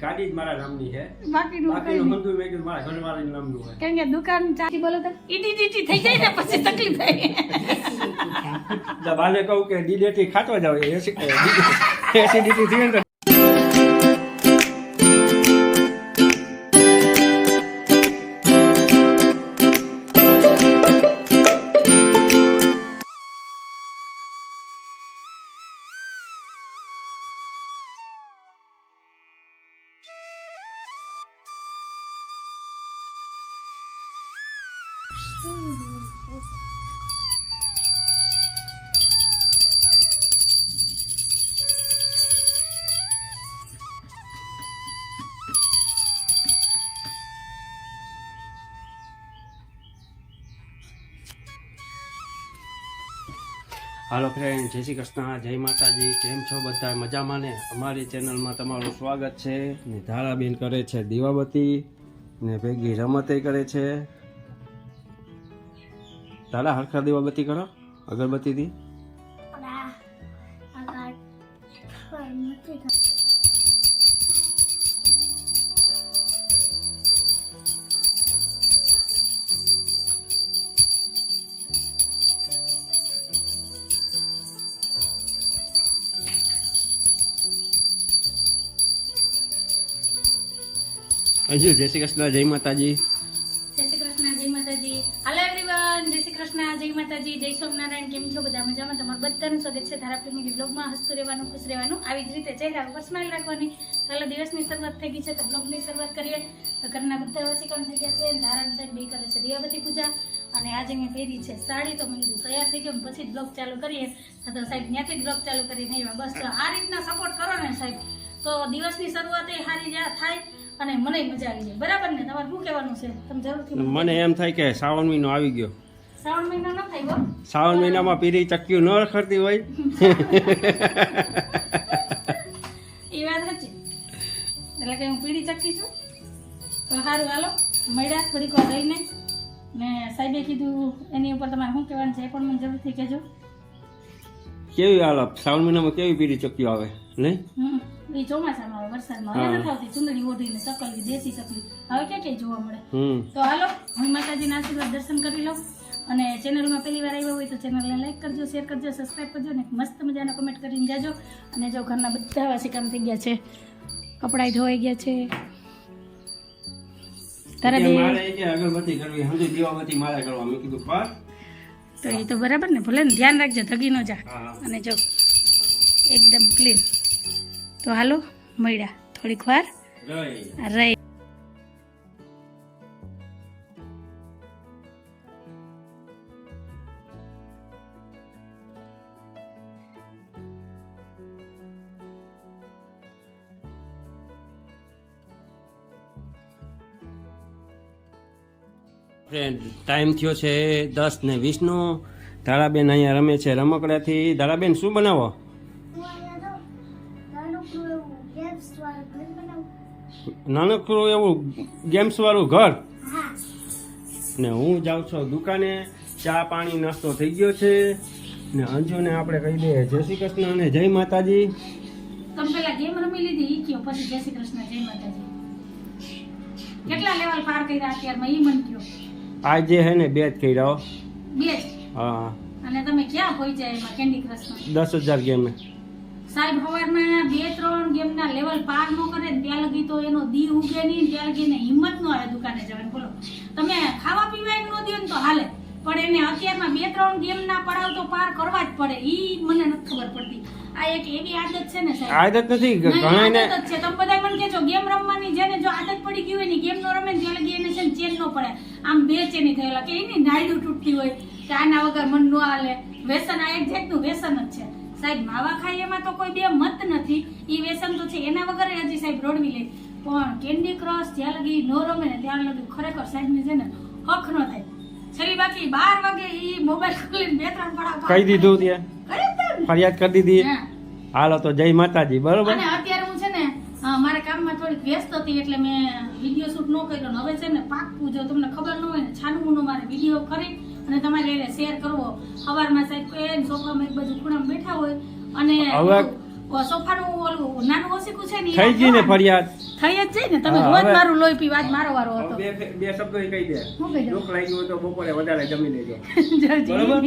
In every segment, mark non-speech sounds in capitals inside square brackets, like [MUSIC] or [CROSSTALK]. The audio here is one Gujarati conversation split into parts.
ગાડી જ મારા નામની છે બાકીનું બાકીનું. બધું મેં કીધું મારા ઘરવાળાના નામનું હોય કેમ કે દુકાન ચાથી બોલો તો ઈટી ટીટી થઈ જાય ને પછી તકલીફ થાય [LAUGHS] બાને કહું કે ડીડેટી ખાતો જાવ એસિડિટી થઈ ને હાલો ફ્રેન્ડ જય શ્રી કૃષ્ણ, જય માતાજી, કેમ છો બધા? મજામાં ને? અમારી ચેનલમાં તમારું સ્વાગત છે ને ધારાબેન કરે છે દીવાબત્તી ને ભેગી રમતે કરે છે. તારા હરખા દીવાબત્તી કરો, અગરબત્તીથી? હજુ જય શ્રી કૃષ્ણ, જય માતાજી. જય શ્રી કૃષ્ણ, જય માતાજી. હેલો એવરીવન જય શ્રી કૃષ્ણ, જય માતાજી. જય સોમનારાયણ કેમ છો બધા? મજામાં? તમારું બધાનું સ્વાગત છે ધારા ફેમિલી બ્લોગમાં હસતું રહેવાનું, ખુશ રહેવાનું. આવી જ રીતે ચહેરા ઉપર સ્માઈલ રાખવાની. ચાલો દિવસની શરૂઆત થઈ ગઈ છે. તો બ્લોગની શરૂઆત કરીએ. તો ઘરના બધા વસીકરણ થઈ ગયા છે. ધારણ સાહેબ બે કરે છે દિયાબતી પૂજા. અને આજે મેં પહેરી છે સાડી. તો મેં કીધું તૈયાર થઈ ગયો પછી જ બ્લોગ ચાલુ કરીએ. તો સાહેબ ત્યાંથી જ બ્લોગ ચાલુ કરી નહીં બસ આ રીતના સપોર્ટ કરો ને સાહેબ. તો દિવસની શરૂઆત એ સારી થાય. અને મને મજા આવી જાય. બરાબર ને? તમારે શું કહેવાનું છે? તમે જરૂરથી મને એમ થાય કે શ્રાવણ મહિનો આવી ગયો. શ્રાવણ મહિનો ન થાય. શ્રાવણ મહિનામાં પીરી ચક્યું ન ખરતી હોય. [LAUGHS] એ વાત સાચી. એટલે કે હું પીરી ચકી છું. તો સારું હાલો. મળ્યા થોડીક વાર રહીને. ને સાહેબે કીધું એની ઉપર તમારે શું કહેવાનું છે એ પણ મને જરૂરથી કહેજો. કેવી હાલ શ્રાવણ મહિનામાં કેવી પીરી ચક્યું આવે? નહીં એ ચોમાસામાં વરસાદમાં હવે. નથી આવતી ચુંદડી ઓઢીને ચકલી દેશી ચકલી. હવે ક્યાં ક્યાંય જોવા મળે? તો હાલો હું માતાજીના આશીર્વાદ દર્શન કરી લઉં અને ચેનલમાં પહેલી વાર આવ્યા હોય તો ચેનલને લાઈક કરજો શેર કરજો સબસ્ક્રાઈબ કરજો અને મસ્ત મજાના કમેન્ટ કરીને જાજો. અને જો ઘરના બધા વાસી કામ થઈ ગયા છે કપડાં ધોવાઈ ગયા છે. તારા અગરબત્તી કરવી હંધી દીવાબત્તી મારે કરવા મેં કીધું પર તો એ તો બરાબર ને ભલે ને ધ્યાન રાખજો થગી ન જા અને જો એકદમ ક્લીન તો હાલો મળ્યા. થોડીક વાર. રહી ફ્રેન્ડ ટાઈમ થયો છે દસ ને વીસનો. ધારાબેન અહીંયા રમે છે રમકડાથી. ધારાબેન શું બનાવો? નાનકડું એવું ગેમ્સ વાળું ઘર? ને હું જાઉં છું દુકાને ચા પાણી નાસ્તો થઈ ગયો છે. ને અંજુને આપણે કહી દઈએ જય શ્રી કૃષ્ણ અને જય માતાજી. તમે પેલા ગેમ રમી લીધી ઈ કયો? પછી જય શ્રી કૃષ્ણ જય માતાજી. કેટલા લેવલ પાર કર્યા અત્યારમાં ઈ મન કયો? આજે હે ને બે જ કર્યા બે જ? હા. અને તમે ક્યાં પહોંચ્યા એમાં કેન્ડી ક્રશમાં દસ હજાર ગેમે. સાહેબ હવારના બે ત્રણ ગેમના લેવલ પાર ન કરે ને ત્યાં લગી તો એનો દી ઉગે નહીં ત્યાં લગી એને હિંમત ન આવે દુકાને જવાની. બોલો તમે ખાવા પીવા ન દો ને તો હાલે. પણ એને અત્યારમાં બે ત્રણ ગેમના પડાવ તો પાર કરવા જ પડે. ઈ મને નથી ખબર પડતી. આ એક એવી આદત છે ને સાહેબ. આદત નથી? ઘણાને આદત છે. તમે બધા મને કહેજો ગેમ રમવાની જેને જો આદત પડી ગઈ હોય ને ગેમ નો રમે ને ત્યાં લગી એને છે ને ચેન ન પડે. આમ બેચેની થયેલા. કે એની નાયડું તૂટતી હોય કે આના વગર મન ન હાલે. વ્યસન આ એક જાતનું વ્યસન જ છે. સાહેબ માવા ખાય એમાં તો કોઈ બે મત નથી. એ વ્યસન તો છે એના વગર હજી સાહેબ રોડવી લે. પણ કેન્ડી ક્રશ જ્યાં લગી ન રમે ને ત્યાં લગી ખરેખર સાહેબ ને છે ને હક ન થાય. છેલ્લી બાકી બાર વાગે એ મોબાઈલ ખોલીને બે ત્રણ પડા કહી દીધું ત્યાં. ફરિયાદ કરી દીધી. હાલો તો જય માતાજી બરોબર? અને અત્યારે હું છે ને મારા કામમાં થોડીક વ્યસ્ત હતી એટલે મેં વીડિયો શૂટ ન કર્યો હવે છે ને પાકું જો તમને ખબર ન હોય ને છાનમુનો મારે વીડિયો કરી અને તમારે એને શેર કરવો. સવારમાં સાહેબ કે સોફામાં એક બાજુ ખૂણામાં બેઠા હોય અને હવે સોફાનું ઓલું નાનું ઓસીકું છે ને થઈ ગઈ ને ફરિયાદ? થઈ જ જાય ને તમે રોજ મારું લોહી પી વાત મારો વારો હતો. બે બે શબ્દો કહી દે. શું કહી દે? દુઃખ લાગ્યું હોય તો બપોરે વધારે જમી લેજો. [LAUGHS] જલ્દી. બરોબર?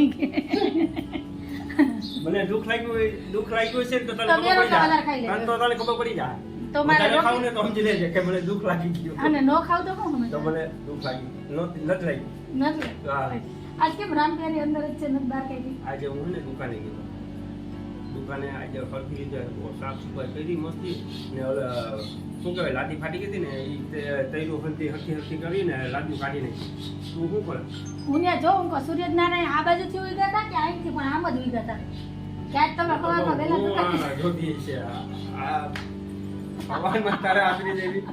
મને દુખ લાગ્યું હોય દુઃખ લાગ્યું છે તો તને ખબર પડી જાય. તો તને ખબર પડી જાય. તો મારે ખાવું ને તો સમજી લેજે કે મને દુઃખ લાગી ગયું. અને ન ખાવ તો શું સમજ તો મને દુખ લાગ્યું. નથી લાગ્યું. નથી હા. આજ કેમ રામપ્યારી અંદર જ છે નથી બહાર કાઢી આજે હું ને દુકાને ગયો દુકાને આજે ફરતી રીતે સાફ સફાઈ કરી મસ્તી ને શું કહેવાય લાદી ફાટી ગઈ હતી ને એ તૈરું હરતી હરતી હરતી કરીને લાદી ફાટી નાખી તું શું કરે હું ત્યાં જોઉં કે સૂર્યનારાયણ આ બાજુથી ઉઈ હતા કે અહીંથી પણ આમ જ ઉઈ હતા ક્યાંક તમે ખબર હું આ જોતી છે આ હવારમાં તારે આશરી દેવી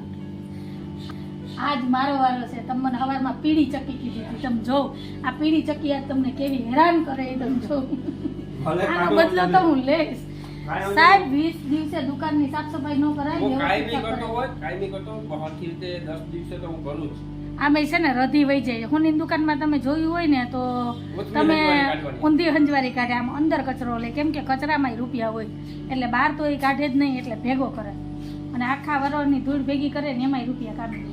આજ મારો વારો છે. તમે મને હવારમાં પીળી ચક્કી કીધી હતી. તમે જો આ પીળી ચક્કી આજ તમને કેવી હેરાન કરે એ તમે જો. આનો બદલો તો હું લઈશ. સાહેબ વીસ દિવસે દુકાનની સાફ સફાઈ ન કરાય હું વ્યવસ્થિત કાયમી કરતો હોય કાયમી કરતો બહારથી રીતે દસ દિવસે તો હું કરું આમે છે ને રધી વહી જાય. હુંની દુકાનમાં તમે જોયું હોય ને તો તમે ઊંધી હંજવારી કાઢે. આમ અંદર કચરો લે. કેમ કે કચરામાં રૂપિયા હોય. એટલે બહાર તો એ કાઢે જ નહીં એટલે ભેગો કરે. અને આખા વરોની ધૂળ ભેગી કરે ને એમાંય રૂપિયા કાઢી.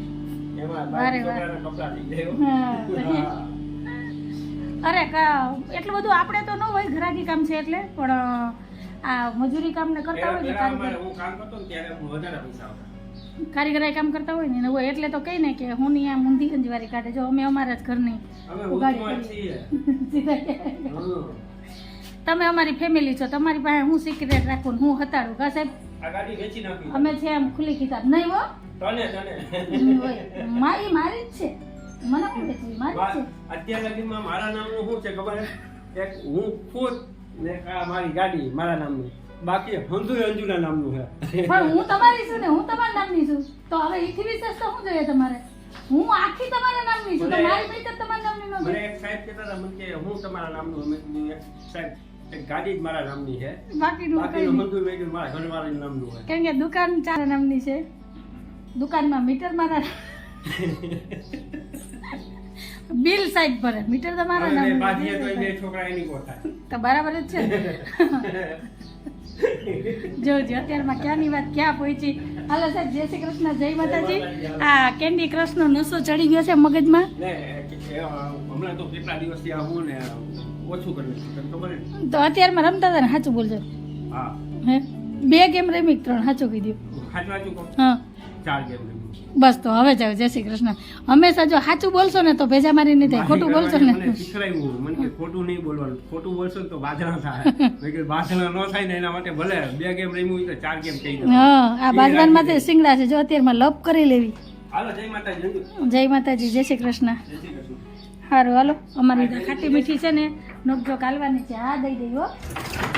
અરે એટલું બધું આપણે તો ન હોય ઘરાકી કામ છે એટલે પણ આ મજૂરી કામ ને કરતા હોય ને. કારીગરાઈ કામ કરતા હોય ને હોય એટલે તો કઈ ને કે હું ની આમ મૂંધી હંજવારી કાઢે. જો અમે અમારા જ ઘરની ઉગાડી. [LAUGHS] તમે અમારી ફેમિલી છો તમારી પાસે હું સિક્રેટ રાખું હું હતાડું કા સાહેબ? આ. અમે છે એમ ખુલ્લી કિતાબ. નહીં હો. તને, તને. મારી મારી જ છે. મને કોણ વેચવી મારી છે. અત્યાર લગીમાં મારા નામનું શું છે ખબર? એક હું ખુદ ને આ મારી ગાડી મારા નામની. બાકી હંધુ અંજુના નામનું છે. પણ હું તમારી છું ને હું તમારા નામની છું. તો હવે એથી વિશેષ તો શું જોઈએ તમારે? હું આખી તમારા નામની છું તો મારી મિલકત તમારા નામની ન મને એક સાહેબ કહેતા હતા મને કે હું તમારા નામનું અમે એક સાહેબ એક ગાડી જ મારા નામની છે. બાકી હંધુ વેચીને મારા ઘરવાળાનું નામનું છે. કેમ કે દુકાન ચાર નામની છે. દુકાનમાં મીટર મારા બિલ સાઈડ ભરે. મીટર તમારા બાજીએ તો એ છે. બે છોકરા એની કોર થાય. તો બરાબર જ છે ને? જોજો અત્યારમાં ક્યાંની વાત ક્યાં પહોંચી? હાલો સાહેબ જય શ્રી કૃષ્ણ જય માતાજી. આ કેન્ડી ક્રશનો નશો ચડી ગયો છે મગજમાં? હમણાં તો કેટલા દિવસથી આવું ને ઓછું કર્યું ખબર તો અત્યારમાં રમતા હતા ને સાચું બોલજો. હા. હે? બે ગેમ રમી ત્રણ સાચું કીધું. સાચું સાચું હા. બસ તો હવે જાવ જય શ્રી કૃષ્ણ. હંમેશા જો સાચું બોલશો ને તો ભેજા મારી નહીં થાય ખોટું બોલશો ને. મને કે ખોટું નહીં બોલવાનું. ખોટું બોલશો તો બાજરા થાય. [LAUGHS] મેં બાજરા ન થાય ને એના માટે ભલે બે ગેમ રમ્યું તો ચાર ગેમ દો હા આ બાજરાન માટે સિંગડા છે. જો અત્યારમાં લપ કરી લેવી. હાલો જય માતાજી જય માતાજી જય શ્રી કૃષ્ણ. સારું હાલો. અમારી ખાટી મીઠી છે ને નોકજો કાલવાની છે. આ દઈ દઈ હો.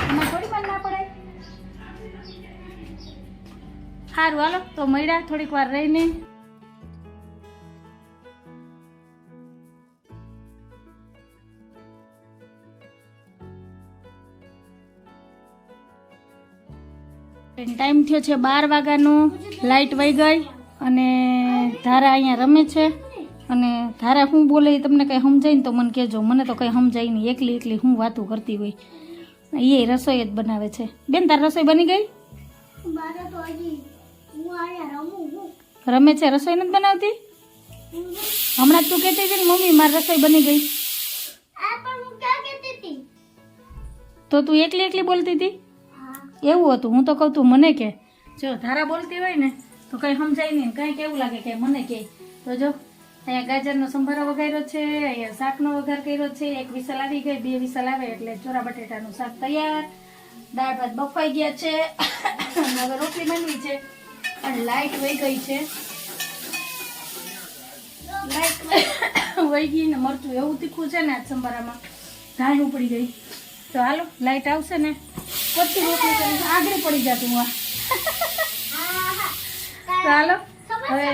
એમાં થોડી પણ ના પડાય. સારું હાલો, તો મળ્યા થોડીક વાર રહીને. ટાઈમ થયો છે બાર વાગ્યાનો લાઇટ વહી ગઈ અને ધારા અહીંયા રમે છે. અને ધારા શું બોલે તમને કંઈ સમજાય ને તો મને કહેજો. મને તો કંઈ સમજાય નહીં. એકલી એકલી હું વાતું કરતી હોય. એ રસોઈ જ બનાવે છે. બેન, તાર રસોઈ બની ગઈ? રમું છે? રસોઈ નથી બનાવતી? હમણાં તું કહેતી હતી ને, મમ્મી, મારી રસોઈ બની ગઈ. તો તું એકલી એકલી બોલતી હતી? એવું હતું. હું તો કહું તું, મને કે. જો, ધારા બોલતી હોય ને, તો કંઈ સમજાય નહીં. કંઈ કેવું લાગે કે મને કે. તો જો, અહીંયા ગાજરનો સંભારો વઘાર્યો છે, અહીંયા શાકનો વઘાર કર્યો છે. એક વિસલ આવી ગઈ, બે વિસલ આવે એટલે ચોરા બટેટાનું શાક તૈયાર. દાળ ભાત બફાઈ ગયા છે. હવે રોટલી બનવી છે. અને લાઈટ વહી ગઈ છે. લાઈટ વહી ગઈ ને મરચું એવું તીખું છે ને આજ સંભારામાં. ધાણ ઉપડી ગઈ. તો હાલો લાઈટ આવશે ને. પછી રોટલી કરીશ. આગળ પડી જતું આ. તો હાલો હવે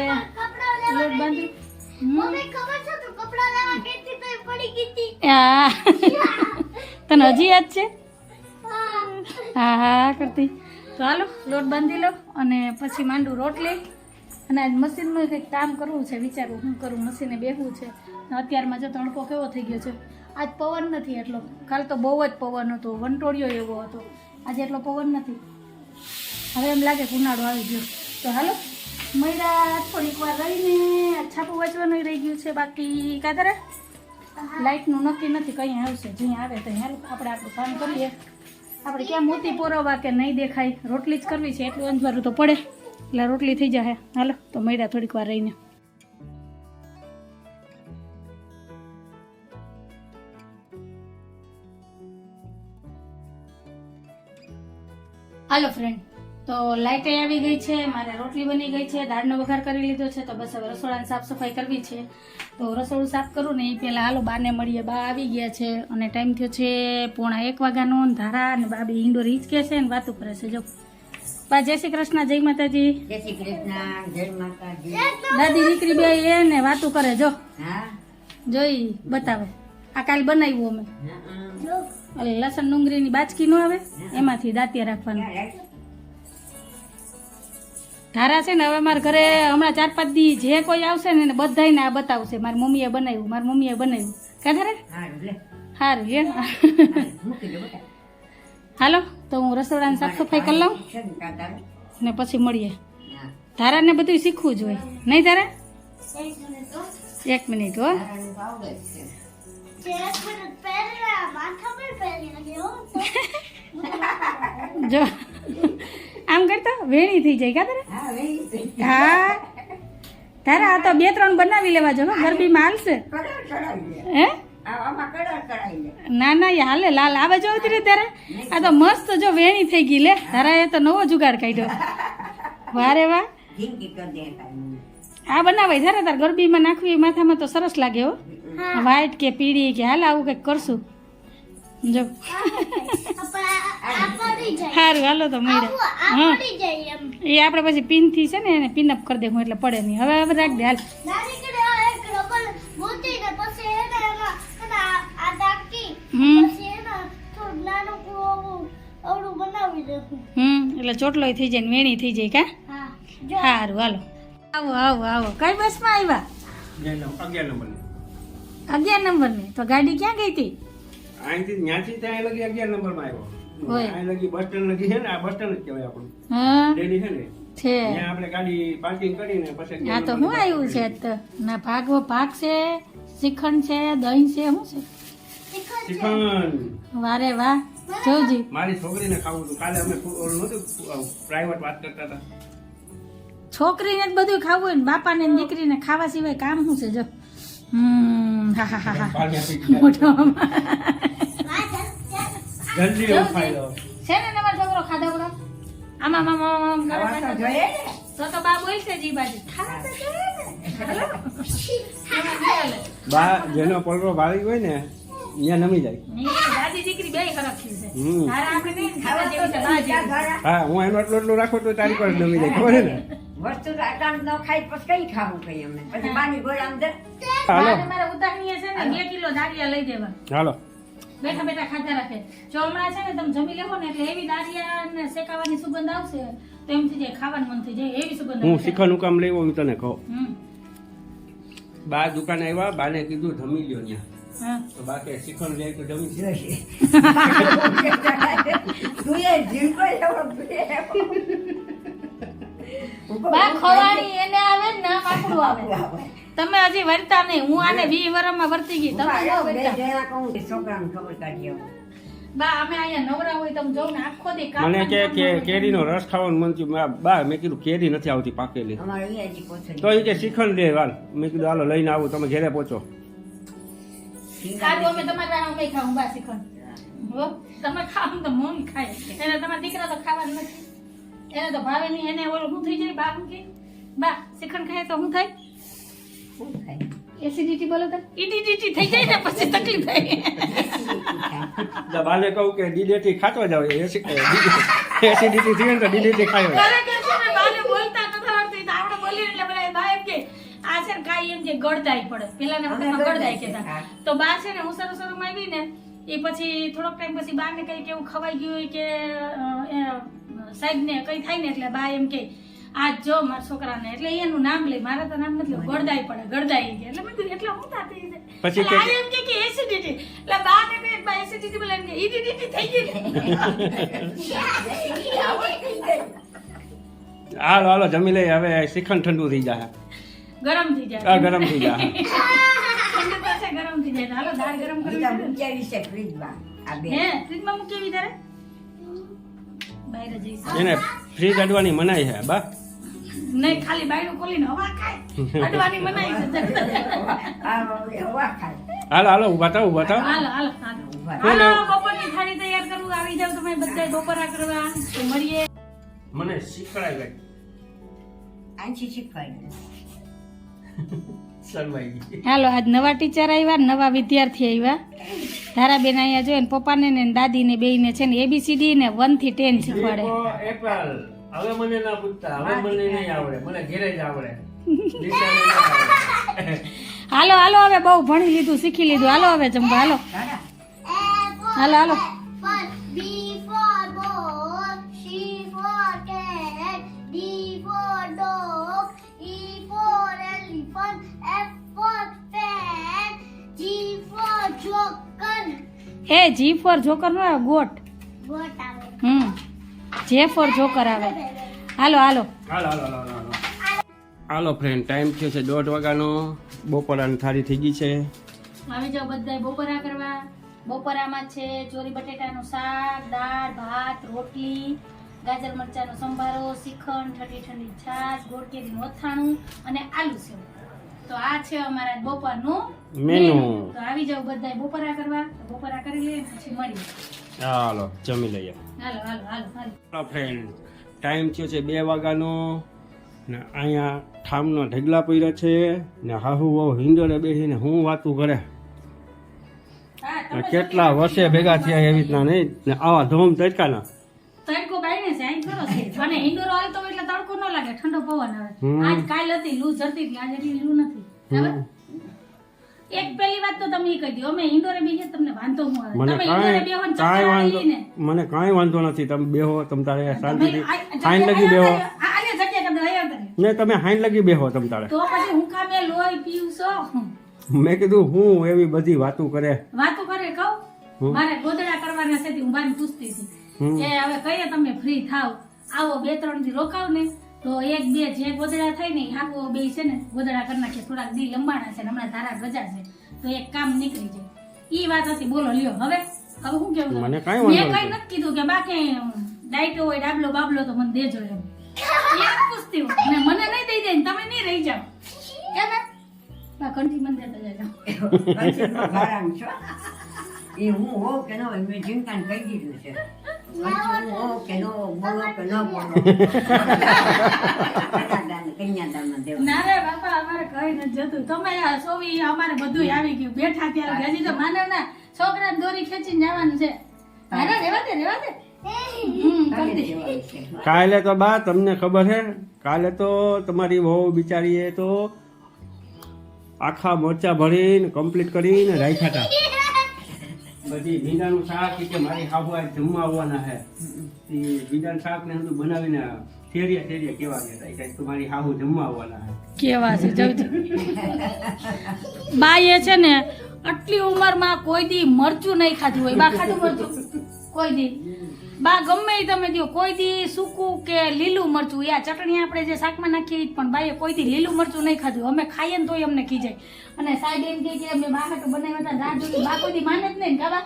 લોટ બાંધી [LAUGHS] તને હજી યાદ છે. હા હા કરતી. તો હાલો લોટ બાંધી લો અને પછી માંડું રોટલી. અને આજ મશીનમાં કંઈક કામ કરવું છે વિચારવું શું કરું મશીને બેહવું છે. અત્યારમાં જો તડકો કેવો થઈ ગયો છે. આજ પવન નથી એટલો. કાલ તો બહુ જ પવન હતો વંટોળિયો એવો હતો. આજે એટલો પવન નથી. હવે એમ લાગે કે ઉનાળો આવી ગયો. તો હાલો મૈરા થોડીક વાર રહીને છાપું વાંચવાનું રહી ગયું છે બાકી કાતરે લાઇટનું નક્કી નથી કંઈ આવશે. જ્યાં આવે ત્યાં આપણે આપણું કામ કરીએ. આપણે ક્યાં મોતી પોરવવા કે નહીં દેખાય? રોટલી જ કરવી છે, એટલું અંજવારું તો પડે. એટલે રોટલી થઈ જાય હાલો, તો મળ્યા થોડીક વાર રહીને. હાલો ફ્રેન્ડ તો લાઇટે આવી ગઈ છે મારે રોટલી બની ગઈ છે દાળનો વઘાર કરી લીધો છે તો બસ હવે રસોડાની સાફ સફાઈ કરવી છે. તો રસોડું સાફ કરું ને એ પહેલાં હાલો બાને મળીએ બા આવી ગયા છે અને ટાઈમ થયો છે પોણા એક વાગ્યાનો ધારા અને બા બી ઈંડોર હિંચકે છે ને વાતું કરે છે જો. બા જય શ્રી કૃષ્ણ જય માતાજી. જય શ્રી કૃષ્ણ જય માતાજી. દાદી દીકરી બે એ ને વાતું કરે જો. જોઈ બતાવે. આ કાલ બનાવ્યું અમે. લસણ ડુંગળીની બાચકી નો આવે એમાંથી દાંતિયા રાખવાનું. ધારા છે ને હવે મારા ઘરે હમણાં ચાર પાંચ દી જે કોઈ આવશે ને એને બધાયને આ બતાવશે. મારી મમ્મીએ બનાવ્યું મારી મમ્મીએ બનાવ્યું. કા ધારે. સારું લે. હાલો તો હું રસોડાની સાફ સફાઈ કરી લઉં. ને પછી મળીએ. ધારાને બધું શીખવું જ હોય. નહીં ધારા? એક મિનિટ હો. જ. આમ કરતો વેણી થઈ જાય કા તારે? હા, તારે આ તો બે ત્રણ બનાવી લેવા જો ગરબી હાલશે. લે. હે. ના ના એ હાલે લાલ. આવે જો ઉતરી તારે? આ તો મસ્ત જો વેણી થઈ ગઈ લે. તારા એ તો નવો જુગાડ કાઢ્યો. વારે વાહ. આ બનાવાય તારે તાર ગરબીમાં નાખવી માથામાં તો સરસ લાગે હો. વ્હાઈટ કે પીળી કે હાલ આવું કંઈક કરશું. જો સારું હાલો તો મળ્યા હા. પડી જાય એમ. એ આપણે પછી પિનથી છે ને એને પિનઅપ કરી દેવું એટલે પડે નહીં. હવે હવે રાખ દે હાલ. હમ. એટલે ચોટલોય થઈ જાય ને વેણી થઈ જાય કા? સારું હાલો. આવો આવો આવો. કઈ બસમાં આવ્યા? અગિયાર નંબરની. તો ગાડી ક્યાં ગઈ હતી? અહીંથી ન્યાથી ત્યાં લગી અગિયાર નંબરમાં. આવ્યો. અહીં લગી બસ સ્ટેન્ડ લગી છે ને આ બસ સ્ટેન્ડ જ કહેવાય આપણું. ડેલી છે ને. છે. આપણે ગાડી પાર્કિંગ કરીને પછી આ તો શું આવ્યું છે તો? ના ભાગ ભાગ છે શ્રીખંડ છે દહીં છે શું છે? શ્રીખંડ વારે વાહ. જોજી મારી છોકરીને ખાવું હતું. કાલે અમે ઓલું નહોતું પ્રાઇવેટ વાત કરતા હતા. છોકરીને જ બધું ખાવું હોય ને બાપાને દીકરીને ખાવા સિવાય કામ શું છે? જો. હમ હા હા હા હા પાણી આપી દીધા. મોઢામાં. જલ્દી એવું ખાઈ લો છે ને તમારો છોકરો ખાધો બરો આમાં આમાં આમાં આમાં કરે ખાવા તો છે. જોઈએ તો તો બા બોલશે જી બાજુ ખાવા તો જોઈએ ને. હાલો. એમાં ચાલે. બા જેનો પલરો ભારી હોય ને ત્યાં નમી જાય હા હું એનો એટલો એટલો રાખો તો તારી પર નમી જાય ખબર ને વસ્તુ તો આટામ ન ખાઈ પછી કઈ ખાવું કઈ અમને પછી બાની ગોળામ અંદર હાલો. મારે ઉતારણીએ છે ને બે કિલો દાળિયા લઈ દેવા. હાલો. બેઠા બેઠા ખાતા રાખે. જો હમણાં છે ને તમે જમી લેવો ને એટલે એવી દાળિયા ને શેકાવાની સુગંધ આવશે તો એમ થઈ જાય ખાવાનું મન થઈ જાય એવી સુગંધ હું શીખવાનું કામ લેવો હું તને કહું. બા દુકાને આવ્યા બાને કીધું જમી લ્યો ત્યાં. તો બાકી શીખવાનું લે તો જમી. જોશે. [LAUGHS] તું એ જીવકો એવો. બે ખવાણી એને આવે ને નામ આકડું આવે. તમે હજી વર્તા નહીં. હું આને વી વર્ષમાં વર્તી ગઈ. તમે ન છોકરાને ખબર કાઢી આવો. બા અમે અહીંયા નવરા હોય તમે જોઉં ને આખો દી કામ મને કે કે કેરીનો રસ ખાવાનું મન થયું. મેં બા મેં કીધું કેરી નથી આવતી પાકેલી. તો એ કે શ્રીખંડ દે વાલ. મેં કીધું હાલો લઈને આવું. તમે ઘરે પહોંચો. ખાધું અમે તમારા અમે ખાવું બા શીખણ તમે ખાવ તો મન ખાય. એને તમારા દીકરા તો ખાવાનું નથી. એને તો ભાવે નહીં એને ઓલું શું થઈ જાય? બા શું કે બા શીખણ ખાય તો શું થાય? શું થાય? એસિડિટી બોલો તો. ઇડિડિટી થઈ જાય ને પછી તકલીફ થાય. બાને કહું કે ડીડેટી ખાતો જાવ એસિડિટી થઈ ને તો ડીડેટી ખાયો કે છે ને બાને બોલતા નથી આવડતું તો આપણે બોલીએ એટલે પેલા બા કે આ છે ને કાઈ એમ કે ગળદાઈ પડે. પેલાના વખતમાં ગળદાઈ કહેતા. તો બા છે ને હું શરૂ શરૂમાં આવી ને એ પછી થોડોક ટાઈમ પછી બાને કઈ કેવું ખવાઈ ગયું હોય કે સાહેબ ને કઈ થાય ને એટલે બા એમ કે આ જો મારા છોકરાને. એટલે એનું નામ લે મારા તો નામ નથી. ગળદાઈ પડે ગળદાઈ ગયા એટલે બધું એટલે હું થાતી પછી આ એમ કે કે એસિડિટી એટલે બા ને કઈ બા એસિડિટી બોલે કે થઈ ગઈ. હાલો હાલો જમી લઈ હવે શ્રીખંડ ઠંડુ થઈ જાય ગરમ થઈ જાય. આ ગરમ થઈ જાય ઠંડુ થશે ગરમ થઈ જાય. હાલો દાળ ગરમ કરી મૂક્યા વિશે ફ્રીજમાં આ બે. હે ફ્રીજમાં મૂકી બહાર જઈશ. એને ફ્રી કાઢવાની મનાઈ છે બા. નહીં ખાલી બાયણું ખોલીને હવા ખાય. કાઢવાની મનાઈ છે. આ હવા ખાય હાલો હાલો ઊભા થાવ ઊભા થાવ હાલો હાલો હાલો. બપોરની થાળી તૈયાર કરું. આવી જાવ તમે બધા બપોરા કરવા. તો મળીએ. મને શીખડાય ગઈ આંચી શીખવાય ગઈ હાલો આજ નવા ટીચર આવ્યા નવા વિદ્યાર્થી આવ્યા ધારાબેન અહીંયા જોઈએ ને પપ્પાને ને દાદીને બેયને છે ને એબીસીડી ને વનથી ટેન શીખવાડે. હવે મને ના પૂછતા. હવે મને નહીં આવડે. મને ઘેરે જ [LAUGHS] આવડે. હાલો હાલો હવે બહુ ભણી લીધું શીખી લીધું. હાલો હવે જમવા હાલો. હાલો હાલો. એ જી ફોર જોકર નો આવે ગોટ. ગોટ આવે? હમ. જે ફોર જોકર આવે. હાલો હાલો. હાલો હાલો હાલો ફ્રેન્ડ ટાઈમ થયો છે દોઢ વાગ્યાનો. બપોરાની થાળી થઈ ગઈ છે. આવી જાઓ બધા બપોરા કરવા. બપોરામાં છે ચોરી બટેટાનું શાક દાળ ભાત રોટલી ગાજર મરચાંનો સંભારો શ્રીખંડ ઠંડી ઠંડી છાશ ગોળ કેરીનું અથાણું અને આલુ સેવ. તો આ છે અમારા બપોરનું મેનુ. તો આવી જાવ બધા બપોરા કરવા. બપોરા કરી લઈએ પછી મળીએ. હાલો જમી લઈએ. હાલો હાલો હાલો હાલો. ફ્રેન્ડ ટાઈમ થયો છે બે વાગ્યાનો ને અહીંયા ઠામનો ઢગલા પડ્યા છે ને હાહુ બહુ હિંડોળે બેસીને હું વાતું કરે? કેટલા વર્ષે ભેગા થયા એવી રીતના નહીં? ને આવા ધોમ તડકાના તડકો બાઈને અહીં ખરો છે. અને ઇન્ડોર હાલતો એટલે તડકો ન લાગે ઠંડો પવન આવે. આજ કાલ હતી લૂ જતી હતી આજે લૂ નથી? એક પહેલી વાત તો તમે કહી દો. અમે ઇન્ડોરે બેહીએ તમને વાંધો ન આવે. મને કાઈ ઇન્ડોરે બેહો ને ચક્કર વાંધો મને કાઈ વાંધો નથી. તમે બેહો તમ તારે શાંતિથી હાઈન લગી બેહો. આને જગ્યા કદો આયા તને ને તમે હાઈન લગી બેહો તમ તારે. તો પછી હું કામે લોહી પીવું છો? મેં કીધું હું એવી બધી વાતો કરે. વાતો કરે કહું? મારે ગોદડા કરવાના છે હું બારી પૂછતી હતી. એ હવે કહીએ તમે ફ્રી થાવ. આવો બે ત્રણ દી રોકાવ ને તો એક બે જે ગોદડા થાય ને હાકો બે છે ને ગોદડા કરી નાખે થોડાક દી લંબાણા છે ને હમણાં ધારા ગજા છે. તો એક કામ નીકળી જાય. ઈ વાત હતી બોલો લ્યો હવે? હવે શું કેવું મને કઈ મેં કઈ નથી. કીધું કે બાકી ડાયટો હોય ડાબલો બાબલો તો મને દેજો એમ. એમ પૂછતી હું ને મને નહીં દઈ દે ને તમે નહીં રહી જાઓ. કેમ? બા કંઠી મને દેતા જાજો છો. એ હું હોઉં કે ન હોય મેં જીવતાને કહી દીધું છે. તો છોકરા દોરી ખેંચીને જવાનું છે. કાલે તો બા, તમને ખબર છે કાલે તો તમારી વહુ બિચારીએ તો આખા મોરચા ભરીને કમ્પ્લીટ કરીને રાખ્યા હતા. બધી ભીંડાનું શાક કે મારી આજ જમવા આવવાના છે ઈ ભીંડાનું શાક ને બધું બનાવીને ફેરિયા ફેરિયા કેવા ગયા કે તમારી હાહુ જમવા આવવાના હે. કેવા છે જવજો બાઈએ છે ને આટલી ઉંમરમાં કોઈ દી મરચું નહીં ખાધું હોય બા ખાધું મરચું? કોઈ દી. બા ગમે તમે દો કોઈ દી સૂકું કે લીલું મરચું. યા ચટણી આપણે જે શાકમાં નાખીએ પણ બાઈએ કોઈ દી લીલું મરચું નહીં ખાધું. અમે ખાઈએ ને તોય અમને ખીજાય અને સાઈડ એમ કે અમે બાકાટું બનાવ્યા હતા રાહ જોઈ બા કોઈ દી માને જ નહીં કાબા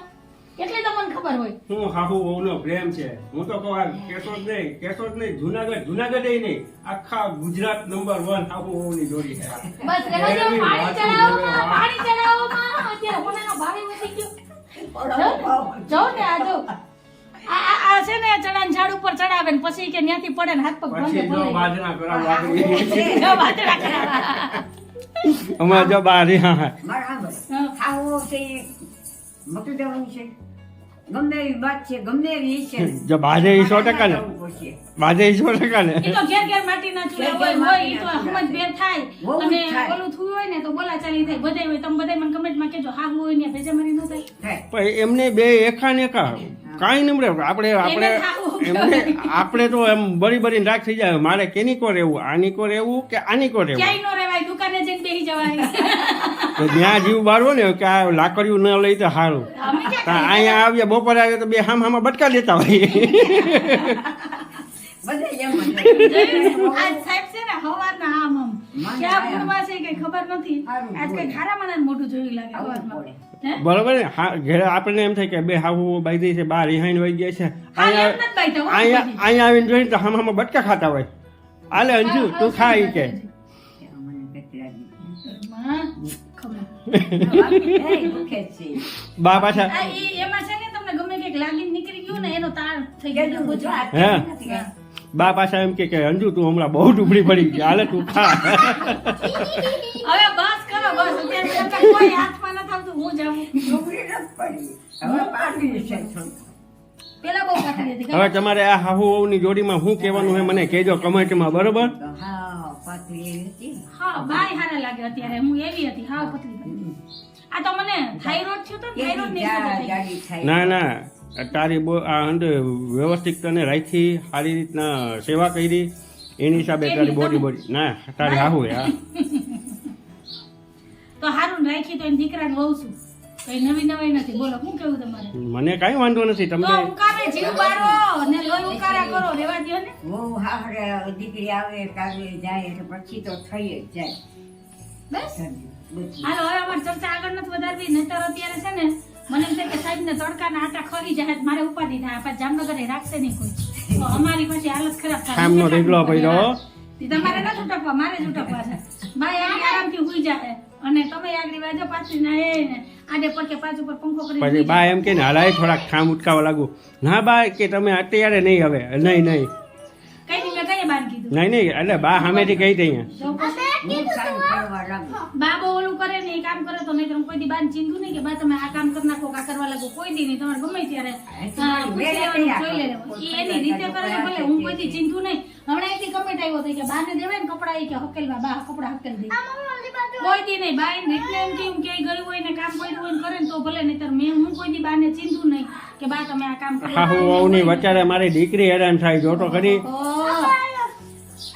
એટલે તમને ખબર હોય. હું હાહુ વહુનો પ્રેમ છે? હું તો કહું કેશોદ નહીં કેશોદ નહીં જુનાગઢ જુનાગઢ નહીં. આખા ગુજરાત નંબર વન હાહુ વહુની જોડી છે બસ પાણી ચડાવો. પાણી ચડાવો અત્યારે હોનાનો ભાવે વધી ગયો. જો ને આ જો. આ છે ને ચડાને ઝાડ ઉપર ચડાવે ને પછી કે ત્યાંથી પડે ને હાથ પગ ભંગે ભલે. બાજરા કરવા લાગી. જો વાતડા કરાવા. અમારે જો બારી હા. ખાવું છે એ દેવાનું છે. ગમે એવી વાત છે ગમે એવી છે. જો બાજે ઈ સો ટકા ને બાજે ઈ સો ટકા ને તો ઘેર ઘેર માટીના ચૂલા હોય હોય ઈ તો માટીના હમજ થાય. અને ઓલું થયું હોય ને થાય. બધાય હોય તમે બધાય મને કમેન્ટમાં કહેજો હા હોય ને ભેજામારી ન થાય થાય. પણ એમને બે એકા ને એકા કાંઈ નહીં મળે. આપણે આપણે એમને આપણે તો એમ બરી બરી રાખ થઈ જાય. મારે કેની કો રહેવું? આની કો રહેવું કે આની કો રહેવું? ક્યાંય નો રહેવાય દુકાને જઈને બેહી જવાય. તો જ્યાં જીવ બારવો ને કે આ લાકડીયું ન લઈ તો સારું તા અહીંયા આવીએ બપોરે આવીએ તો બે હામ હામાં બટકા દેતા હોય. બધા એમ? આજ સાહેબ છે ને હવારના ક્યાં આયા. છે કઈ ખબર નથી આજ કઈ ખારા માણસ મોઢું જોયું લાગે આવું હવારમાં. પડે. હે? બરોબર ને હા ઘરે આપણને એમ થાય કે બે હાહુ બાઈ છે બહાર રિહાઈન વહી ગયા છે અહીંયા અહીંયા અહીંયા આવીને જોઈને તો હામ બટકા ખાતા હોય આલે અંજુ તું ખા ઈ કે. બા પાછા એમાં છે ને તમને ગમે કંઈક લાગી નીકળી ગયું ને એનો તાર થઈ ગયો. બા પાછા એમ કે કે અંજુ તું હમણાં બહુ ડુબડી પડી ગઈ. હાલે તું ખા. હવે બસ કરો બસ. અત્યારે કોઈ હાથમાં નથી આવતું. હું જાઉં. ડુંગળી નથી પડી. હવે છે તમારે આ હાહુ વહુની જોડીમાં શું કહેવાનું છે મને કહેજો કમેન્ટમાં બરોબર? હા, પાતળી એવી હતી ને. હા બાય હારા લાગે અત્યારે. હું એવી હતી. હાવ પતલી પતલી. આ તો મને થાઈરોઈડ થયું તો થાઈરોઈડ નહીં જા- ખબર થઈ. જાડી થાય. ના ના. તારી આ વ્યવસ્થિત તને રાખી સારી રીતના સેવા કરી. એની હિસાબે તારી બોડી બોડી ના તારી હાહુ હા [LAUGHS] તો હારું રાખી તો દીકરાને વહુ છું. કઈ નવી નવાઈ નથી. બોલો શું કેવું તમારે? મને કાંઈ વાંધો નથી. તો તમને જીવ બારો. ને લોહી ઉકાળા કરો રેવા દ્યો ને. વહુ હાહરે દીકરી આવે કાલે જાય એટલે પછી તો થઈ જ જાય. બસ. હાલો હવે અમારી ચર્ચા આગળ નથી વધારવી. નહીતર અત્યારે છે ને મને એમ થાય કે સાહેબ ને તડકાના આટા ખરી જાય મારે ઉપાધિ થાય આપણે જામનગર એ રાખશે નહીં કોઈ. તો અમારી પછી હાલત ખરાબ થાય. ઢીકલો પડ્યો. તમારે ના છૂટકવા મારે છૂટકવા છે. ભાઈ આરામથી હુઈ જાય અને તમે આગળ વાજો પાછી ના એ ને આડે પડકે પાછું પર પંખો કરી પછી બા એમ કે ને હલાય થોડાક ખામ ઉટકાવા લાગુ. ના બા કે તમે અત્યારે નહીં હવે. નહીં નહીં. કઈ નહીં મેં કઈ બાર કીધું? નહીં નહીં એટલે બા સામેથી કહી દઈ તો પછી હું કામ લાગુ. બા બહુ ઓલું કરે ને એ કામ કરે તો નહીં હું કોઈ દી બાન ચીંધું નહીં કે બા તમે આ કામ કરી નાખો આ કરવા લાગો કોઈ દી નહીં તમારે ગમે ત્યારે એની રીતે કરે ભલે હું કોઈ દી ચીંધું નહીં. હમણાં એકથી કમેન્ટ આવ્યો હતો કે બાને દેવાય ને કપડા ઈ કે હકેલવા બા કપડા હકેલ દે. આ મમ્મી ઓલી બાજુ કોઈ દી નહીં બા રીતને એમ કે હું ક્યાંય ગયું હોય ને કામ કર્યું હોય ને કરે ને તો ભલે નહીંતર મેં હું કોઈ દી બાને ચીંધું નહીં કે બા તમે આ કામ કરી હાહુ વહુની વચારે મારી દીકરી હેરાન થાય.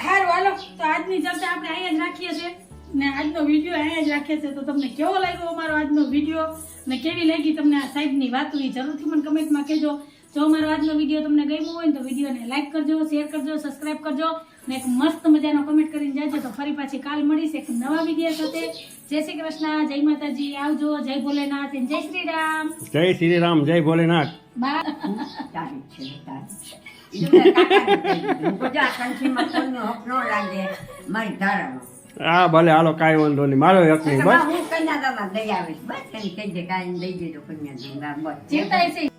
હારું હાલો તો આજની ચર્ચા આપણે અહીંયા જ રાખીએ છીએ. ને આજનો વીડિયો અહીંયા જ રાખીએ છે. તો તમને કેવો લાગ્યો અમારો આજનો વીડિયો? ને કેવી લાગી તમને આ સાહેબની વાતો? એ જરૂરથી મને કમેન્ટમાં કહેજો. જો અમારો આજનો વીડિયો તમને ગમ્યો હોય ને તો વિડીયોને લાઇક કરજો શેર કરજો સબસ્ક્રાઇબ કરજો ને એક મસ્ત મજાનો કમેન્ટ કરીને જાજો. તો ફરી પાછી કાલ મળીશ એક નવા વીડિયો સાથે. જય શ્રી કૃષ્ણ જય માતાજી. આવજો. જય ભોલેનાથ જય શ્રી રામ. જય શ્રી રામ જય ભોલેનાથ. બા તારી જ છે, તારી જ છે. ઈ તો મેં કાકાને કહી દીધું. હું કહું, આ કંઠીમાં કોઈનો હક ન લાગે, મારી ધારાનો. હા ભલે હાલો કાંઈ વાંધો નહીં. મારો હક નહીં બસ હું કન્યાદાનમાં દઈ આવીશ. બસ એમ કહી દે કાંઈ દઈ દેજો કન્યાદાનમાં બસ ચિંતા હશે